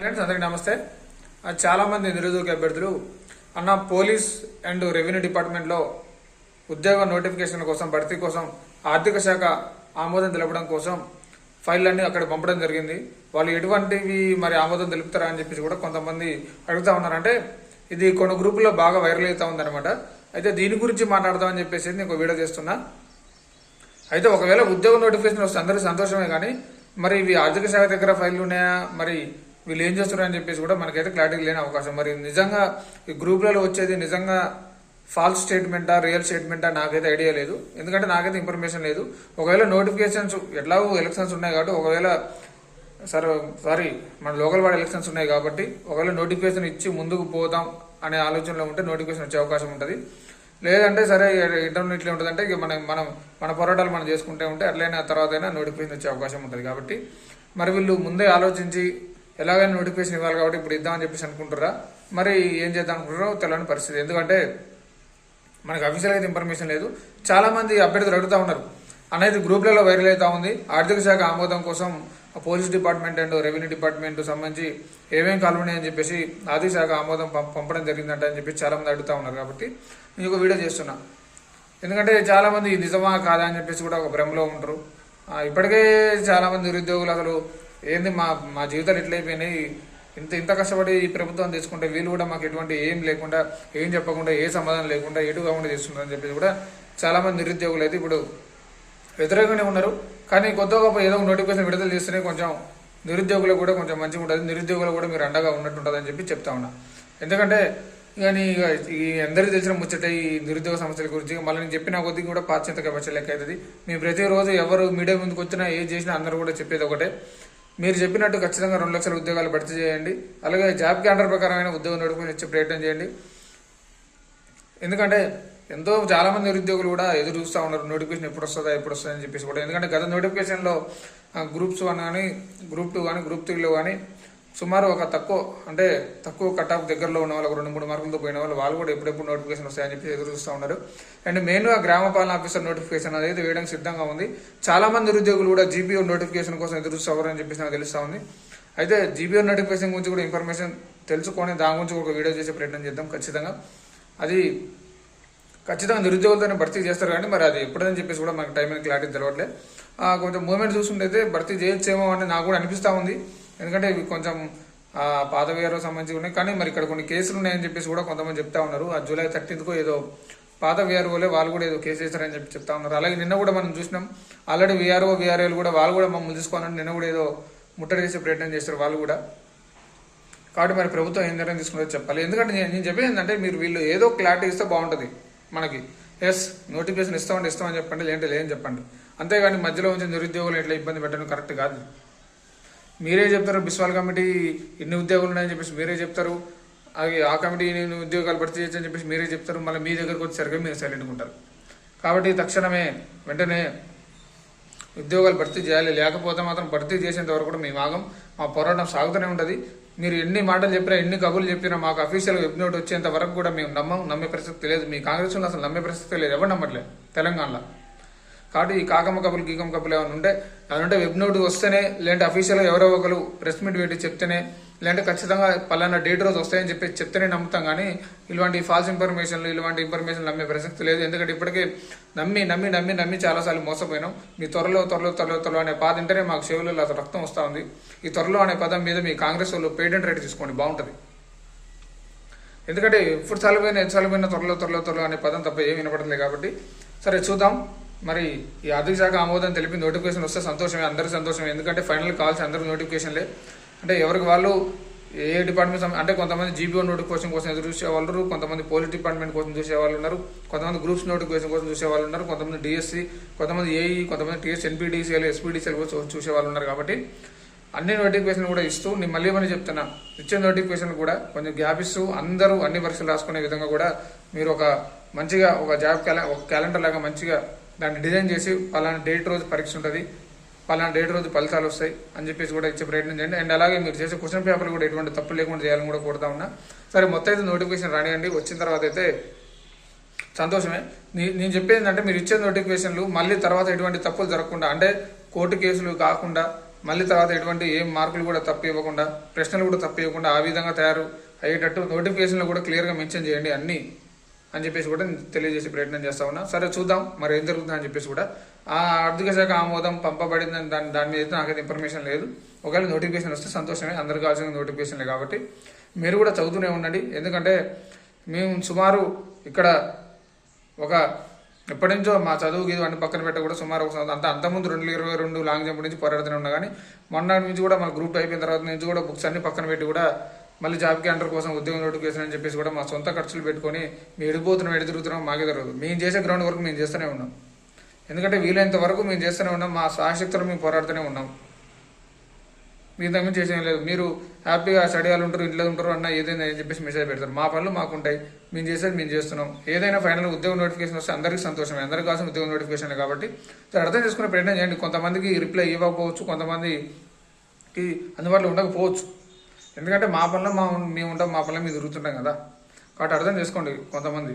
Friends అందరికీ నమస్తే. చాలామంది నిరుద్యోగ అభ్యర్థులు అన్న పోలీస్ అండ్ రెవెన్యూ డిపార్ట్మెంట్లో ఉద్యోగ నోటిఫికేషన్ కోసం భర్తీ కోసం ఆర్థిక శాఖ ఆమోదం తెలపడం కోసం ఫైల్ అక్కడ పంపడం జరిగింది. వాళ్ళు ఎటువంటివి మరి ఆమోదం తెలుపుతారా అని చెప్పేసి కూడా కొంతమంది అడుగుతా ఉన్నారంటే ఇది కొన్ని గ్రూపుల్లో బాగా వైరల్ అవుతా ఉందన్నమాట. అయితే దీని గురించి మాట్లాడదామని చెప్పేసి నేను ఒక వీడియో చేస్తున్నా. అయితే ఒకవేళ ఉద్యోగ నోటిఫికేషన్ వస్తే అందరికీ సంతోషమే కానీ మరి ఇవి ఆర్థిక శాఖ దగ్గర ఫైళ్ళు ఉన్నాయా? మరి వీళ్ళు ఏం చేస్తారు అని చెప్పేసి కూడా మనకైతే క్లారిటీ లేని అవకాశం. మరి నిజంగా ఈ గ్రూప్లలో వచ్చేది నిజంగా ఫాల్స్ స్టేట్మెంటా రియల్ స్టేట్మెంటా నాకైతే ఐడియా లేదు. ఎందుకంటే నాకైతే ఇన్ఫర్మేషన్ లేదు. ఒకవేళ నోటిఫికేషన్స్ ఎట్లాగో ఎలక్షన్స్ ఉన్నాయి కాబట్టి ఒకవేళ సరే సారీ మన లోకల్ వాడ ఎలక్షన్స్ ఉన్నాయి కాబట్టి ఒకవేళ నోటిఫికేషన్ ఇచ్చి ముందుకు పోదాం అనే ఆలోచనలో ఉంటే నోటిఫికేషన్ వచ్చే అవకాశం ఉంటుంది. లేదంటే సరే ఇంటర్నెట్లో ఉంటుందంటే ఇక మనం మనం మన పోరాటాలు మనం చేసుకుంటే ఉంటే అట్లయినా తర్వాత అయినా నోటిఫికేషన్ వచ్చే అవకాశం ఉంటుంది కాబట్టి. మరి వీళ్ళు ముందే ఆలోచించి ఎలాగైనా నోటిఫికేషన్ ఇవ్వాలి కాబట్టి ఇప్పుడు ఇద్దామని చెప్పేసి అనుకుంటారా మరి ఏం చేద్దాం అనుకుంటారో తెలియని పరిస్థితి. ఎందుకంటే మనకు అఫీషియల్ అయితే ఇన్ఫర్మేషన్ లేదు. చాలా మంది అభ్యర్థులు అడుగుతా ఉన్నారు. అనేది గ్రూప్లలో వైరల్ అవుతా ఉంది. ఆర్థిక శాఖ ఆమోదం కోసం police department and revenue department సంబంధించి ఏమేమి కాలున్నాయి చెప్పేసి ఆర్థిక శాఖ ఆమోదం పం- పంపడం జరిగిందంట అని చెప్పి చాలా మంది అడుగుతా ఉన్నారు కాబట్టి నేను ఒక వీడియో చేస్తున్నా. ఎందుకంటే చాలా మంది నిజమా కాదా అని చెప్పేసి కూడా ఒక భ్రమలో ఉంటారు. ఇప్పటికే చాలా మంది నిరుద్యోగులు అసలు ఏంది మా మా జీవితాలు ఎట్లయిపోయినాయి? ఇంత ఇంత కష్టపడి ఈ ప్రభుత్వం తీసుకుంటే వీళ్ళు కూడా మాకు ఎటువంటి ఏం లేకుండా ఏం చెప్పకుండా ఏ సమాధానం లేకుండా ఎటు కాకుండా చేస్తున్నారని చెప్పేసి కూడా చాలా మంది నిరుద్యోగులు అయితే ఇప్పుడు వ్యతిరేకంగానే ఉన్నారు. కానీ కొత్త గొప్ప ఏదో నోటిఫికేషన్ విడుదల చేస్తేనే కొంచెం నిరుద్యోగులకు కూడా కొంచెం మంచిగా ఉంటుంది. నిరుద్యోగులు కూడా మీరు అండగా ఉన్నట్టు ఉంటుంది అని చెప్పి చెప్తా ఉన్నా. ఎందుకంటే కానీ ఇక ఈ అందరికీ తెలిసిన ముచ్చట ఈ నిరుద్యోగ సమస్యల గురించి. మళ్ళీ నేను చెప్పిన కొద్దీ కూడా పాశ్చాత్య వచ్చే లెక్క అవుతుంది. మేము ప్రతిరోజు ఎవరు మీడియా ముందుకు వచ్చినా ఏం చేసినా అందరూ కూడా చెప్పేది ఒకటే. మీరు చెప్పినట్టు ఖచ్చితంగా రెండు లక్షల ఉద్యోగాలు భర్తీ చేయండి. అలాగే జాబ్ క్యాండర్ ప్రకారమైన ఉద్యోగం నడుపుకొని ఇచ్చే ప్రయత్నం చేయండి. ఎందుకంటే ఎంతో చాలామంది నిరుద్యోగులు కూడా ఎదురు చూస్తూ ఉన్నారు. నోటిఫికేషన్ ఎప్పుడు వస్తుందా ఎప్పుడు వస్తుందా అని చెప్పేసి కూడా. ఎందుకంటే గత నోటిఫికేషన్లో గ్రూప్స్ వన్ కానీ గ్రూప్ టూ కానీ గ్రూప్ త్రీలో కానీ సుమారు ఒక తక్కువ అంటే తక్కువ కట్ ఆఫ్ దగ్గరలో ఉన్న వాళ్ళకి రెండు మూడు మార్కులతో పోయిన వాళ్ళు వాళ్ళు కూడా ఎప్పుడెప్పుడు నోటిఫికేషన్ వస్తాయని చెప్పి ఎదురు చూస్తూ ఉన్నారు. అండ్ మెయిన్గా గ్రామ పాలన ఆఫీసర్ నోటిఫికేషన్ అనేది వేయడానికి సిద్ధంగా ఉంది. చాలా మంది నిరుద్యోగులు కూడా జీపీఓ నోటిఫికేషన్ కోసం ఎదురు చూస్తారని అని చెప్పేసి నాకు తెలుస్తూ ఉంది. అయితే జీపీఓ నోటిఫికేషన్ గురించి కూడా ఇన్ఫర్మేషన్ తెలుసుకొని దాని గురించి ఒక వీడియో చేసే ప్రయత్నం చేద్దాం ఖచ్చితంగా. అది ఖచ్చితంగా నిరుద్యోగులతోనే భర్తీ చేస్తారు కానీ మరి అది ఎప్పుడని చెప్పేసి కూడా మనకు టైం క్లారిటీ తెలవట్లే. కొంచెం మూమెంట్ చూసుకుంటే భర్తీ చేయొచ్చేమో అని నాకు కూడా అనిపిస్తూ ఉంది. ఎందుకంటే ఇవి కొంచెం పాత వేరే సంబంధించి ఉన్నాయి. కానీ మరి ఇక్కడ కొన్ని కేసులు ఉన్నాయని చెప్పేసి కూడా కొంతమంది చెప్తా ఉన్నారు. ఆ జూలై థర్టీన్త్కో ఏదో పాత విఆర్ఓలే వాళ్ళు కూడా ఏదో కేసు వేశారని చెప్పి చెప్తా ఉన్నారు. అలాగే నిన్న కూడా మనం చూసినాం. ఆల్రెడీ విఆర్ఓ విఆర్ఏలు కూడా వాళ్ళు కూడా మమ్మల్ని తీసుకోవాలని నిన్న కూడా ఏదో ముట్టడి చేసే ప్రయత్నం చేస్తారు వాళ్ళు కూడా. కాబట్టి మరి ప్రభుత్వం ఏం నిర్ణయం తీసుకుందో చెప్పాలి. ఎందుకంటే నేను చెప్పేది ఏంటంటే మీరు వీళ్ళు ఏదో క్లారిటీ ఇస్తే బాగుంటుంది మనకి. ఎస్ నోటిఫికేషన్ ఇస్తామంటే ఇస్తామని చెప్పండి లేదంటే లేదని చెప్పండి. అంతేగాని మధ్యలో ఉంచి నిరుద్యోగులు ఎట్లా ఇబ్బంది పెట్టడం కరెక్ట్ కాదు. మీరే చెప్తారు బిస్వాల్ కమిటీ ఇన్ని ఉద్యోగాలు ఉన్నాయని చెప్పేసి మీరే చెప్తారు. అది ఆ కమిటీ నేను ఉద్యోగాలు భర్తీ చేయొచ్చు అని చెప్పేసి మీరే చెప్తారు. మళ్ళీ మీ దగ్గరకు వచ్చేసరికి మీరు సైలెంట్గా ఉంటారు. కాబట్టి తక్షణమే వెంటనే ఉద్యోగాలు భర్తీ చేయాలి. లేకపోతే మాత్రం భర్తీ చేసేంత వరకు కూడా మేము ఆగం. మా పోరాటం సాగుతూనే ఉంటుంది. మీరు ఎన్ని మాటలు చెప్పినా ఎన్ని కబుర్లు చెప్పినా మాకు అఫీషియల్ వెబ్ నోట్ వచ్చేంత వరకు కూడా మేము నమ్మం నమ్మే పరిస్థితి లేదు. మీ కాంగ్రెస్ అసలు నమ్మే పరిస్థితి లేదు. ఎవరు నమ్మట్లేదు తెలంగాణలో? కాబట్టి ఈ కాకమ్మ కబులు గీకమ్మ కబులు ఏమైనా ఉంటే అదంటే వెబ్ నోట్ వస్తేనే లేదంటే అఫీషియల్గా ఎవరో ఒకరు ప్రెస్ మీట్ పెట్టి చెప్తేనే లేదంటే ఖచ్చితంగా పలానా డేట్ రోజు వస్తాయని చెప్పి చెప్తేనే నమ్ముతాం కానీ ఇలాంటి ఫాల్స్ ఇన్ఫర్మేషన్లు ఇలాంటి ఇన్ఫర్మేషన్ నమ్మే ప్రసక్తి లేదు. ఎందుకంటే ఇప్పటికే నమ్మి నమ్మి నమ్మి నమ్మి చాలాసార్లు మోసపోయినాం. మీ త్వరలో త్వరలో త్వరలో త్వరలో అనే పాద వింటేనే మాకు చెవులలో అసలు రక్తం వస్తూ ఉంది. ఈ త్వరలో అనే పదం మీద మీ కాంగ్రెస్ వాళ్ళు పేటెంట్ రేట్ తీసుకోండి బాగుంటుంది. ఎందుకంటే ఎప్పుడు చలిపోయినా ఎంత చాలిపోయిన త్వరలో త్వరలో త్వరలో అనే పదం తప్ప ఏమి వినపడలేదు కాబట్టి సరే చూద్దాం. మరి ఈ ఆర్థిక శాఖ ఆమోదం తెలిపి నోటిఫికేషన్ వస్తే సంతోషమే అందరూ సంతోషమే. ఎందుకంటే ఫైనల్ కాల్స్ అందరూ నోటిఫికేషన్లే. అంటే ఎవరికి వాళ్ళు ఏ డిపార్ట్మెంట్ అంటే కొంతమంది జీబీఓ నోటిఫికేషన్ కోసం ఎదురు చూసే వాళ్ళు కొంతమంది పోలీస్ డిపార్ట్మెంట్ కోసం చూసే వాళ్ళు ఉన్నారు కొంతమంది గ్రూప్స్ నోటిఫికేషన్ కోసం చూసే వాళ్ళు ఉన్నారు కొంతమంది డిఎస్సి కొంతమంది ఏఈ కొంతమంది టీఎస్ ఎన్పీడీసీఎల్ ఎస్పీడీసీఎల్ కోసం చూసే వాళ్ళు ఉన్నారు కాబట్టి అన్ని నోటిఫికేషన్ కూడా ఇస్తూ నేను మళ్ళీ మళ్ళీ చెప్తున్నా ఇచ్చే నోటిఫికేషన్ కూడా కొంచెం గ్యాప్ ఇస్తూ అందరూ అన్ని పరీక్షలు రాసుకునే విధంగా కూడా మీరు ఒక మంచిగా ఒక జాబ్ క్యాలె ఒక క్యాలెండర్ లాగా మంచిగా దాన్ని డిజైన్ చేసి పలానా డేట్ రోజు పరీక్ష ఉంటుంది పలానా డేట్ రోజు ఫలితాలు వస్తాయి అని చెప్పేసి కూడా ఇచ్చే ప్రయత్నం చేయండి. అండ్ అలాగే మీరు చేసే క్వశ్చన్ పేపర్లు కూడా ఎటువంటి తప్పు లేకుండా చేయాలని కూడా కోరుతా ఉన్నా. సరే మొత్తం అయితే నోటిఫికేషన్ రానియండి. వచ్చిన తర్వాత అయితే సంతోషమే. నేను చెప్పేది ఏంటంటే మీరు ఇచ్చే నోటిఫికేషన్లు మళ్ళీ తర్వాత ఎటువంటి తప్పులు జరగకుండా అంటే కోర్టు కేసులు కాకుండా మళ్ళీ తర్వాత ఎటువంటి ఏం మార్కులు కూడా తప్పు ఇవ్వకుండా ప్రశ్నలు కూడా తప్పు ఇవ్వకుండా ఆ విధంగా తయారు అయ్యేటట్టు నోటిఫికేషన్లో కూడా క్లియర్గా మెన్షన్ చేయండి అన్నీ. అని చెప్పేసి కూడా నేను తెలియజేసే ప్రయత్నం చేస్తా ఉన్నా. సరే చూద్దాం. మరి ఏం జరుగుతుందని చెప్పేసి కూడా. ఆ ఆర్థిక శాఖ ఆమోదం పంపబడిందని దాని దాని మీద అయితే నాకైతే ఇన్ఫర్మేషన్ లేదు. ఒకవేళ నోటిఫికేషన్ వస్తే సంతోషమే. అందరికి కావాల్సిన నోటిఫికేషన్లే కాబట్టి. మీరు కూడా చదువుతూనే ఉండండి. ఎందుకంటే మేము సుమారు ఇక్కడ ఒక ఎప్పటి నుంచో మా చదువు గీదు అన్ని పక్కన పెట్ట కూడా సుమారు ఒక సంవత్సరం అంత అంతకుముందు రెండు ఇరవై రెండు లాంగ్ జంప్ నుంచి పోరాడుతూనే ఉన్నా. కానీ మొన్న నుంచి కూడా మన గ్రూప్ అయిపోయిన తర్వాత నుంచి కూడా బుక్స్ అన్ని పక్కన పెట్టి కూడా మళ్ళీ జాబ్ క్యాంటర్ కోసం ఉద్యోగం నోటిఫికేషన్ అని చెప్పేసి కూడా మా సొంత ఖర్చులు పెట్టుకొని మేము ఎడిపోతున్నాం ఎడి తిరుగుతున్నాం మాకే తెలియదు మేము చేసే గ్రౌండ్ వర్క్ మేము చేస్తూనే ఉన్నాం. ఎందుకంటే వీలైనంత వరకు మేము చేస్తూనే ఉన్నాం మా సాశక్తులు మేము పోరాడుతూనే ఉన్నాం. మీ దగ్గర చేసేం లేదు. మీరు హ్యాపీగా స్టడీ వాళ్ళు ఉంటారు ఇంట్లో ఉంటారు అన్న ఏదైనా అని చెప్పేసి మెసేజ్ పెడతారు. మా పనులు మాకు ఉంటాయి మేము చేసేది మేము చేస్తున్నాం. ఏదైనా ఫైనల్ ఉద్యోగ నోటిఫికేషన్ వస్తే అందరికీ సంతోషమే. అందరికీ కావాల్సిన ఉద్యోగ నోటిఫికేషన్ కాబట్టి సో అర్థం చేసుకునే ప్రయత్నం చేయండి. కొంతమందికి రిప్లై ఇవ్వకపోవచ్చు. కొంతమందికి అందుబాటులో ఉండకపోవచ్చు. ఎందుకంటే మా పనులు మా మేము ఉంటాం మా పనిలో మేము తిరుగుతుంటాం కదా. కాబట్టి అర్థం చేసుకోండి కొంతమంది.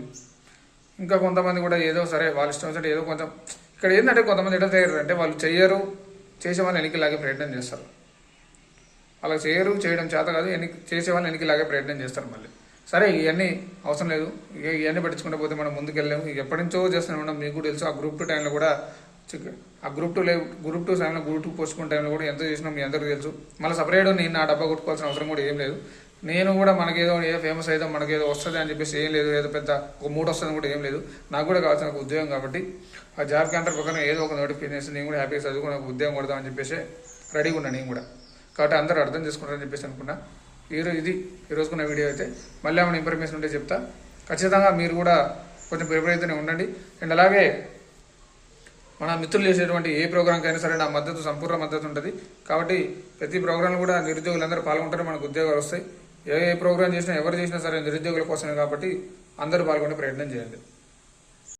ఇంకా కొంతమంది కూడా ఏదో సరే వాళ్ళ ఇష్టం వచ్చినట్టు ఏదో కొంచెం ఇక్కడ ఏంటంటే కొంతమంది ఎట్లా తయారు అంటే వాళ్ళు చెయ్యరు చేసే వాళ్ళు వెనక్కి లాగే ప్రయత్నం చేస్తారు. అలా చేయరు చేయడం చేత కాదు వెనక్కి చేసే వాళ్ళు వెనక్కి లాగే ప్రయత్నం చేస్తారు మళ్ళీ. సరే ఇవన్నీ అవసరం లేదు. ఇక ఇవన్నీ పట్టించుకుంటే పోతే మనం ముందుకెళ్ళాము ఎప్పటి నుంచో చేస్తూనే ఉన్నాం మీకు కూడా తెలుసు ఆ గ్రూప్ టూ టైంలో కూడా ఆ గ్రూప్ టూ లేవు గ్రూప్ టూ టైంలో గ్రూప్ టూ పోస్ట్కున్న టైంలో కూడా ఎంత చేసినా మీ అందరికీ తెలుసు. మళ్ళీ సపరేట్ నేను నా డబ్బా కొట్టుకోవాల్సిన అవసరం కూడా ఏం లేదు. నేను కూడా మనకేదో ఏదో ఫేమస్ అయితే మనకేదో వస్తుంది అని చెప్పేసి ఏం లేదు. ఏదో పెద్ద ఒక మూడు వస్తుంది కూడా ఏం లేదు. నాకు కూడా కావాల్సిన ఒక ఉద్యోగం కాబట్టి ఆ జాబ్ క్యాంటర్ పక్కన ఏదో ఒక నోటిఫికేషన్ నేను కూడా హ్యాపీగా చదువుకుని ఒక ఉద్యోగం అని చెప్పేసి రెడీగా ఉన్నా నేను కూడా. కాబట్టి అందరూ అర్థం చేసుకుంటారని చెప్పేసి అనుకున్నా. ఈరోజు ఇది ఈరోజుకున్న వీడియో అయితే. మళ్ళీ ఏమైనా ఇన్ఫర్మేషన్ ఉంటే చెప్తా. ఖచ్చితంగా మీరు కూడా కొంచెం ప్రిపేర్ అయితేనే ఉండండి. అండ్ అలాగే మన మిత్రులు చేసేటువంటి ఏ ప్రోగ్రామ్కి అయినా సరే నా మద్దతు సంపూర్ణ మద్దతు ఉంటుంది. కాబట్టి ప్రతి ప్రోగ్రాంలో కూడా నిరుద్యోగులందరూ పాల్గొంటారు మనకు ఉద్యోగాలు వస్తాయి. ఏ ఏ ప్రోగ్రాం చేసినా ఎవరు చేసినా సరే నిరుద్యోగుల కోసమే కాబట్టి అందరూ పాల్గొనే ప్రయత్నం చేయండి.